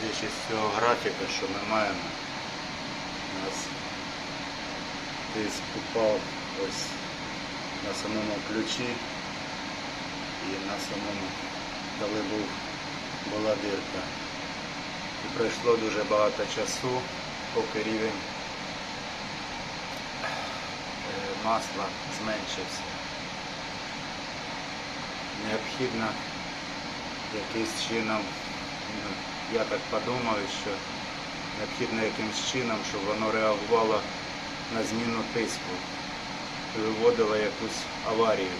Судячи з цього графіка, що ми маємо, у нас тиск упав ось на самому ключі і на самому, коли був, була дирка. І пройшло дуже багато часу, поки рівень е, масла зменшився. Необхідно якийсь чином, ну, я так подумав, що необхідно якимось чином, щоб воно реагувало на зміну тиску виводило якусь аварію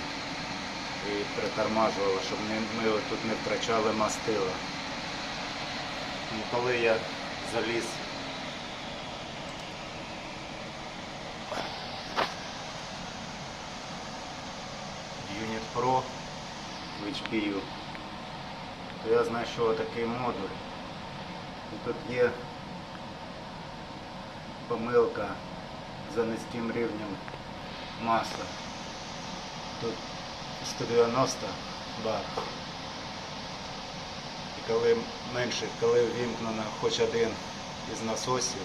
і притормажувало, щоб ми тут не втрачали мастила. І коли я заліз Unit Pro в HP, то я знайшов такий модуль. Тут є помилка за низьким рівнем масла. Тут 190 бар. І коли менше, коли ввімкнено хоч один із насосів,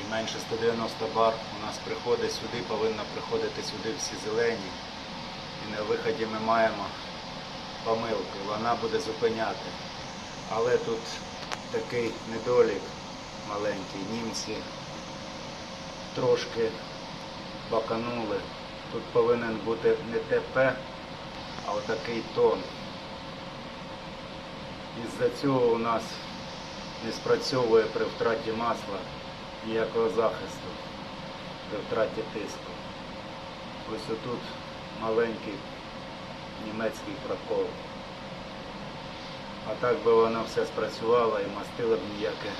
і менше 190 бар у нас приходить сюди, повинно приходити сюди всі зелені. І на виході ми маємо помилку, вона буде зупиняти. Але тут такий недолік маленький, німці трошки баканули. Тут повинен бути не ТП, а отакий тон. Із-за цього у нас не спрацьовує при втраті масла ніякого захисту при втраті тиску. Ось отут маленький німецький прокол. А так би вона все спрацювала і мастило б ніяке,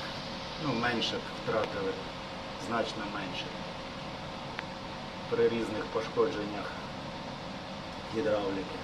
ну менше б втратили, значно менше. При різних пошкодженнях гідравліки.